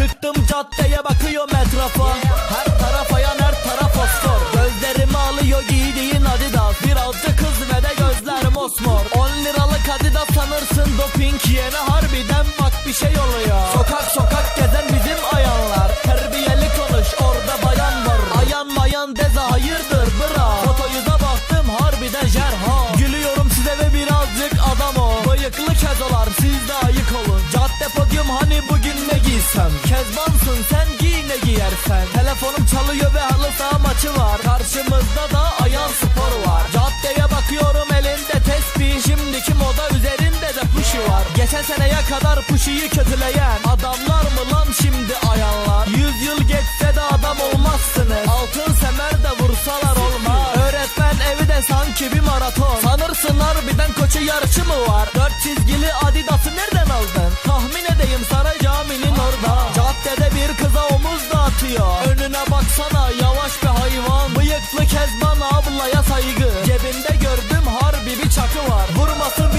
Çıktım caddeye bakıyorum etrafa. Her taraf ayan her taraf fosfor Gözlerimi alıyor giydiğin adidas. Birazcık hız ve de gözler mosmor 10 liralık adidas sanırsın. Doping Yine harbiden bak bir şey oluyor. Sokak sokak gezen bizim ayanlar. Terbiyeli konuş orada bayan var. Ayan mayan deze hayırdır Kezbansın sen giy ne giyersen. Telefonum çalıyor ve halı saha maçı var. Karşımızda da ayan spor var. Caddeye bakıyorum elinde tespih Şimdiki moda üzerinde de puşi var. Geçen seneye kadar puşiyi kötüleyen Adamlar mı lan şimdi ayanlar Yüz yıl geçse de adam olmazsınız. Altın semer de vursalar olmaz. Öğretmen evi de sanki bir maraton. Sanırsın harbiden koçu yarışı mı var durmasın